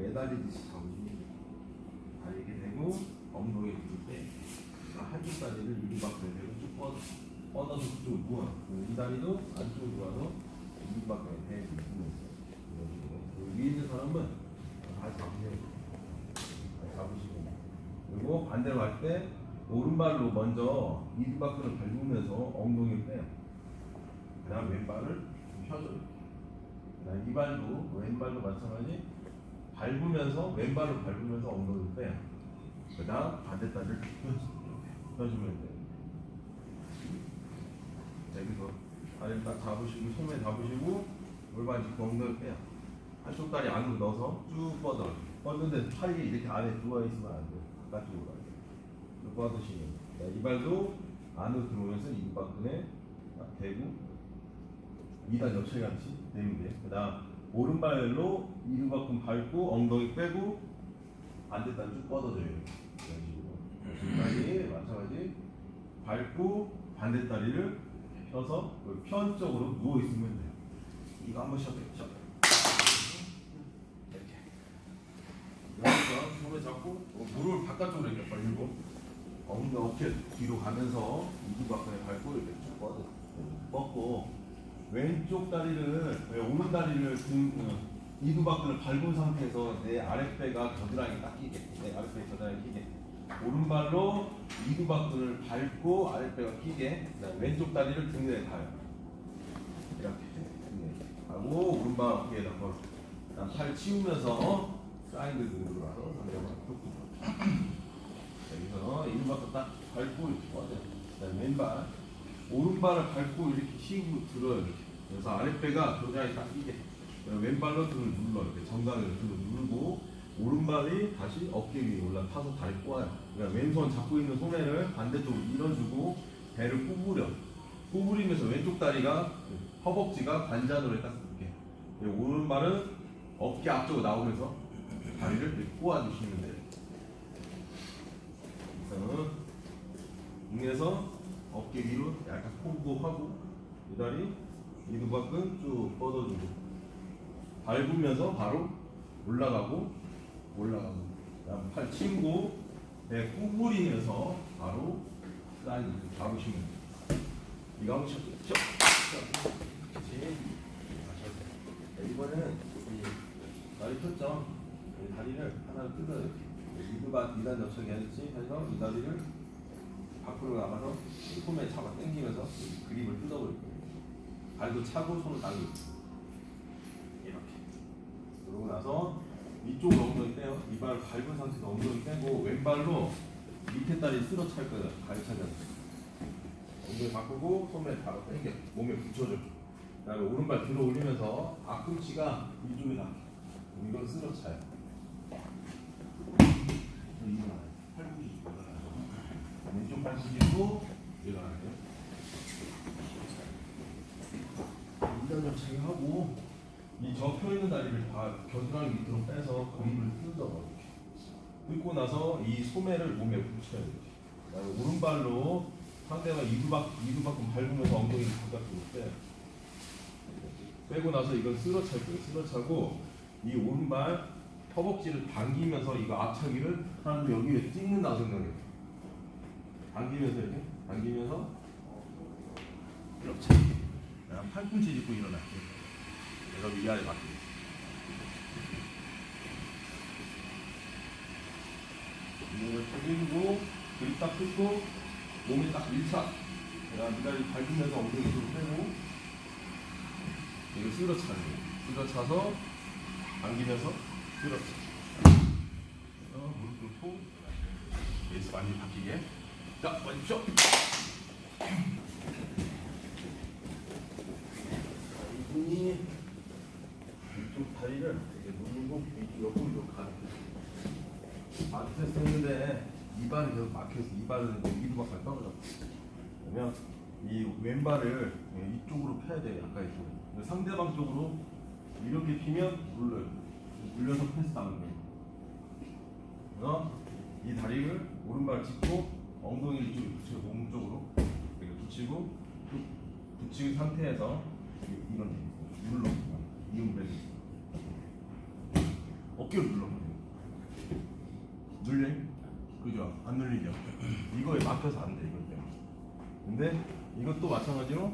매달리듯이 잡으시면 이렇게 되고 엉덩이 들때 한쪽 다리를 밖으로 대고 쭉 뻗어 뻗어서 쭉 누워. 이 다리도 안쪽으로 이리 밖으로 대고 그 위에 있는 사람은 다 잡으세요 다 잡으시고. 그리고 반대로 할 때 오른발로 먼저 밖으로 밟으면서 엉덩이를 빼요. 그 다음 왼발을 펴줘요. 그 다음 이 발도 왼발도 마찬가지 밟으면서 왼발로 밟으면서 엉덩이를 빼요. 그 다음 반대다리를 펴주면 돼요. 여기서 다리를 딱 잡으시고 소매 잡으시고 골반 짚고 엉덩이 빼요. 한쪽 다리 안으로 넣어서 쭉 뻗어. 뻗는데 팔이 이렇게 안에 들어와 있으면 안 돼요. 바깥쪽으로 돼요 쭉 뻗으시면 자, 이 발도 안으로 들어오면서 이 바퀴에 딱 대고 2단 옆체같이 되면 돼요. 그 다음 오른발로 이두박근 밟고 엉덩이 빼고 반대다리 쭉 뻗어줘요 이런 식으로 지금까지 마찬가지 밟고 반대다리를 펴서 그편 쪽으로 누워 있으면 돼요. 이거 한번 쉬어요. 쉬어. 이렇게. 손을 잡고 어, 무릎을 바깥쪽으로 이렇게 벌리고 엉덩이 어깨 뒤로 가면서 이두박근에 밟고 이렇게 쭉 뻗어 뻗고 왼쪽 다리를 왜 오른 다리를 등 어, 이두박근을 밟은 상태에서 내 아랫배가 겨드랑이 딱 끼게 내 아랫배 겨드랑이 끼게. 오른발로 이두박근을 밟고 아랫배가 끼게 왼쪽 다리를 등에 닿아요 이렇게 하고 오른발 어깨에다 걸어 팔 치우면서 사이드 등으로 툭툭 여기서 이두박근 딱 밟고 이렇게 뻗어요. 왼발. 오른발을 밟고 이렇게 치고 들어요 그래서 아랫배가 겨드랑이 딱 끼게 왼발로 등을 눌러 이렇게 정강이로 등을 누르고 오른발이 다시 어깨 위에 올라타서 다리 꼬아요. 그러니까 왼손 잡고 있는 소매를 반대쪽으로 밀어주고 배를 구부려. 구부리면서 왼쪽 다리가 허벅지가 관자놀에 딱 붙게. 오른발은 어깨 앞쪽으로 나오면서 다리를 이렇게 꼬아주시면 돼요. 그래서 등에서 어깨 위로 약간 호흡하고 이 다리 이두박근 쭉 뻗어주고. 밟으면서 바로 올라가고 올라가고. 그다음 팔 친구 배 구부리면서 바로 사이드 잡으시면 돼요. 이거 한번 자, 이번에는 이 다리 폈죠 이 다리를 하나 뜯어요. 이두바 이단 옆척이 하듯이 해서 이 다리를 밖으로 나가서 이 소매 잡아 당기면서 이 그립을 뜯어버릴 거예요 발도 차고 손을 당기고 이렇게 그러고 나서 이쪽으로 엉덩이 빼요. 이발 밟은 상태에서 엉덩이 빼고 왼발로 밑에 다리 쓸어 찰 거예요. 가르쳐져. 엉덩이 바꾸고 손에 바로 당겨. 몸에 붙여줘. 그 다음에 오른발 들어 올리면서 앞꿈치가 이쪽에 닿게. 이걸 쓸어 차요. 일어나요. 팔꿈치 일어나요. 왼쪽 팔꿈치도 일어나요. 일단 좀 차게 하고 이 접혀 있는 다리를 다 겨드랑이 밑으로 빼서 그립을 뜯어 이렇게 뜯고 나서 이 소매를 몸에 붙여야 돼요. 그다음에 오른발로 상대가 이두박 이두박금 밟으면서 엉덩이를 바깥으로 빼요. 빼고 나서 이걸 쓸어 찰 거예요. 쓸어 차고 이 오른발 허벅지를 당기면서 이거 앞차기를 하는데 여기에 찍는다고 생각해요. 당기면서 이렇게 당기면서 이렇게 팔꿈치 짚고 일어날게요. 내가 위아래 맞게. 몸을 숙이고 그립 딱 뜯고 몸에 딱 밀착. 내가 미다리 밟으면서 엉덩이 뒤로 빼고 이거 쓸어 차는 거예요. 쓸어 차서 당기면서 쓸어 차. 어, 무릎 꿇고 베이스 많이 바뀌게. 자, 먼저. 이분이 이쪽 다리를 이렇게 누르고 이쪽 옆으로 이렇게 가는 거예요. 테스트 했는데 이발이 계속 막혀서 이발은 이두박까지 떨어져. 그러면 이 왼발을 이쪽으로 펴야 돼요. 약간 이쪽으로. 상대방 쪽으로 이렇게 피면 눌러요. 눌려서 패스 당는 거예요. 그래서 이 다리를 오른발 짚고 엉덩이 이쪽에 붙이고 몸 쪽으로 이렇게 붙이고 붙인 상태에서 이- 이런 눌러 이음 벨 어깨로 눌러. 눌려? 그죠? 안 눌리죠? 이거에 막혀서 안 돼, 이거 때문에. 근데 이것도 마찬가지로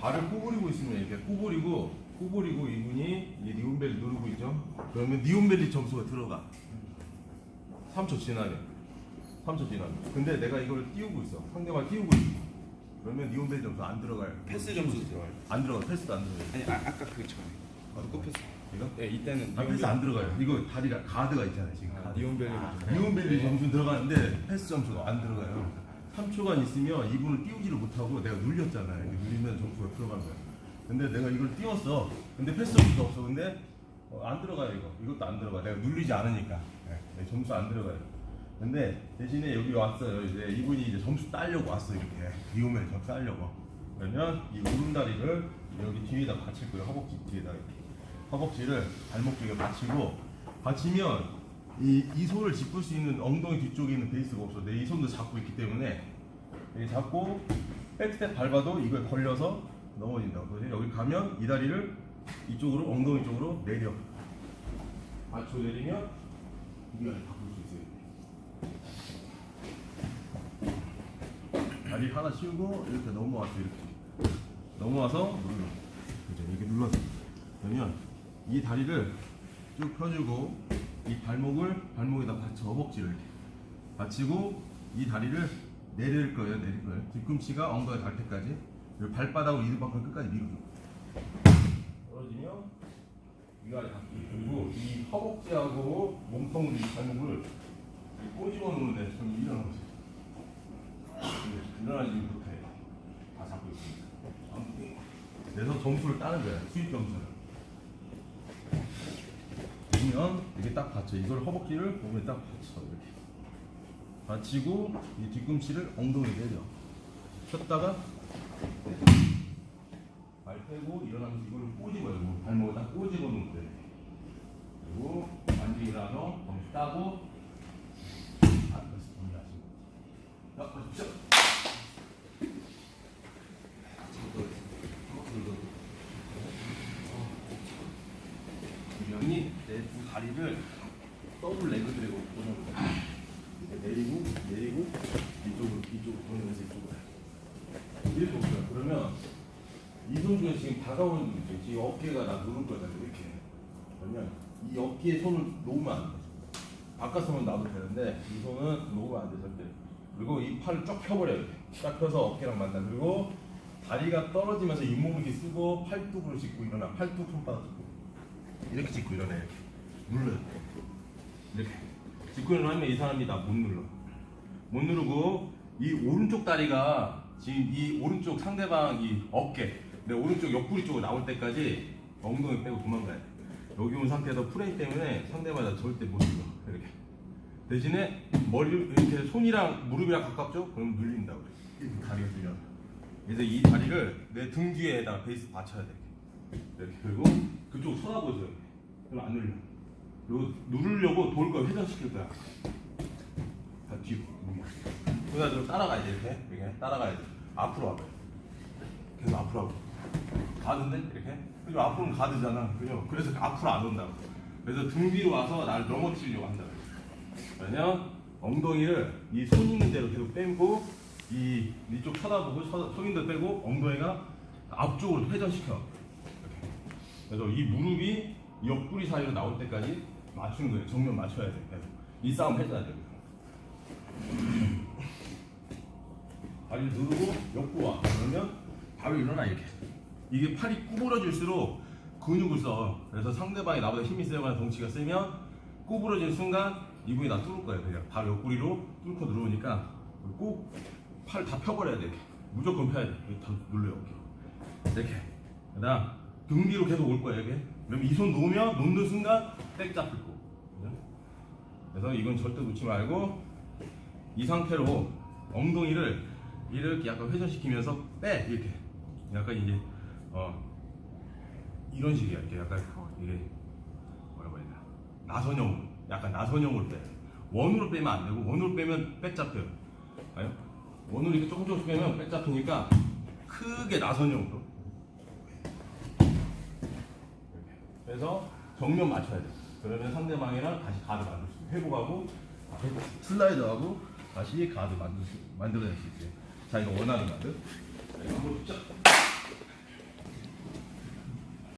발을 구부리고 있으면 이렇게 구부리고 구부리고 이분이 이 니온벨리 누르고 있죠? 그러면 니온벨리 점수가 들어가. 3초 지나면. 3초 지나면. 근데 내가 이걸 띄우고 있어. 상대방 띄우고 있어. 그러면 니온벨리 점수 안 들어가요. 패스 점수 들어가요. 안 들어가. 패스도 안 들어가요. 아니 아, 아까 그처럼 누구 패스? 이거? 네 이때는 아, 패스 안 들어가요. 이거 다리가 가드가 있잖아요, 지금. 아, 가드. 니온벨리 니온벨리 점수 들어가는데 패스 점수가 안 들어가요. 3초간 있으면 이분을 띄우지를 못하고 내가 눌렸잖아요. 이렇게 눌리면 점수 가 들어간 거야. 근데 내가 이걸 띄웠어. 근데 패스 점수가 없어. 근데 어, 안 들어가요, 이거. 이것도 안 들어가. 내가 눌리지 않으니까. 네, 네, 점수 안 들어가요. 근데 대신에 여기 왔어요. 이제 이분이 이제 점수 따려고 왔어, 이렇게. 니온벨리 점수 따려고. 그러면 이 오른다리를 여기 뒤에다 받칠 거예요. 허벅지 뒤에다 이렇게. 허벅지를 발목 쪽에 받치고 받치면 이, 이 손을 짚을 수 있는 엉덩이 뒤쪽에 있는 베이스가 없어. 내 이 손도 잡고 있기 때문에 잡고 백스텝 밟아도 이거에 걸려서 넘어진다고. 그래서 여기 가면 이 다리를 이쪽으로 엉덩이 쪽으로 내려. 맞춰 내리면 이게 바꿀 수 있어요. 다리 하나 치우고 이렇게 넘어왔어 이렇게 넘어와서 눌러. 그죠? 이렇게 눌러서 그러면 이 다리를 쭉 펴주고 이 발목을 발목에다 받쳐 허벅지를 이렇게 받치고 이 다리를 내릴 거예요 내릴 거예요. 뒤꿈치가 엉덩이 닿을 때까지. 그리고 발바닥으로 이두박근 끝까지 밀어줘. 떨어지면 위아래 닿기 그리고 이 허벅지하고 몸통으로 이 발목을 꼬집어 놓는데 좀 일어나보세요. 일어나지 못해 다 잡고 있습니다. 그래서 점수를 따는 거야 수입 점수를 보면 이렇게 딱 받쳐 이걸 허벅지를 몸에 딱 받쳐 이렇게. 받치고 이 뒤꿈치를 엉덩이 내려 폈다가 발 빼고 일어나면서 이걸 꼬집어요. 뭐 발목을 딱 꼬집어 놓으면 돼 그리고 완전히 일어나서 점수 따고 앉아서 정리하시고 자 보십시오 분명히 내 두 다리를 더블 레그 드래고 보는 거야. 이렇게 내리고 내리고 이쪽으로 이쪽으로 보내면서 이쪽으로 이렇게 보세요. 그러면 이손 중에 지금 다가오는 분 있죠. 지금 어깨가 나 누를 거잖아요. 이렇게. 그러면 이 어깨에 손을 놓으면 안 돼. 바깥 손은 놔도 되는데 이 손은 놓으면 안 돼. 절대. 그리고 이 팔을 쫙 펴버려요. 쫙 펴서 어깨랑 만나. 그리고 다리가 떨어지면서 잇몸을 이렇게 쓰고 팔뚝으로 짚고 일어나. 팔뚝 손바닥 짚고. 이렇게 짚고 일어나 이렇게 눌러요 이렇게 짚고 일어나면 이 사람이 나 못 눌러 못 누르고 이 오른쪽 다리가 지금 이 오른쪽 상대방 이 어깨 내 오른쪽 옆구리 쪽으로 나올 때까지 엉덩이 빼고 도망가야 돼 여기 온 상태에서 프레임 때문에 상대방 나 절대 못 눌러 이렇게 대신에 머리 이렇게 손이랑 무릎이랑 가깝죠? 그럼 눌린다고 그래 다리가 들려 그래서 이 다리를 내 등 뒤에다가 베이스 받쳐야 돼 이렇게 그리고 그쪽 쳐다보세요. 그럼 안 눌려. 그리고 누르려고 돌거 회전시킬 거야. 다 뒤로. 그래가지고 따라가야 돼 이렇게 이렇게 따라가야 돼. 앞으로 와봐요. 계속 앞으로 와봐. 가드인데 이렇게. 그리고 앞으로는 가드잖아. 그죠? 그래서 앞으로 안 온다고. 그래서 등 뒤로 와서 날 넘어뜨리려고 한다고. 왜냐면 엉덩이를 이 손 있는 대로 계속 빼고 이 이쪽 쳐다보고 쳐, 손 있는 빼고 엉덩이가 앞쪽으로 회전시켜. 그래서 이 무릎이 옆구리 사이로 나올 때까지 맞추는 거예요. 정면 맞춰야 돼. 계속. 이 싸움 해줘야 돼요. 다리 누르고 옆구 와. 그러면 바로 일어나 이렇게. 이게 팔이 구부러질수록 근육을 써. 그래서 상대방이 나보다 힘이 세거나 덩치가 세면 구부러진 순간 이분이 나 뚫을 거예요. 그냥 바로 옆구리로 뚫고 들어오니까 꼭 팔 다 펴버려야 돼. 무조건 펴야 돼. 이렇게 다 눌러요. 이렇게. 이렇게. 그다음 등 뒤로 계속 올 거예요, 이게. 그럼 이손 놓으면 놓는 순간 백 잡힐 거. 그래서 이건 절대 놓지 말고 이 상태로 엉덩이를 이렇게 약간 회전시키면서 빼 이렇게. 약간 이제 어 이런 식이야. 이렇게 약간 이게 뭐라고 해야 되나? 나선형으로 약간 나선형으로 빼. 원으로 빼면 안 되고 원으로 빼면 빼 잡혀요. 아요? 원으로 이렇게 조금 조금씩 빼면 백 잡히니까 크게 나선형으로. 그래서 정면 맞춰야 돼. 그러면 상대방이랑 다시 가드 만들 수 회복하고 아, 슬라이드하고 다시 가드 만들 수 만들어낼 수 있어요. 자기가 원하는 만큼. 거 한번 자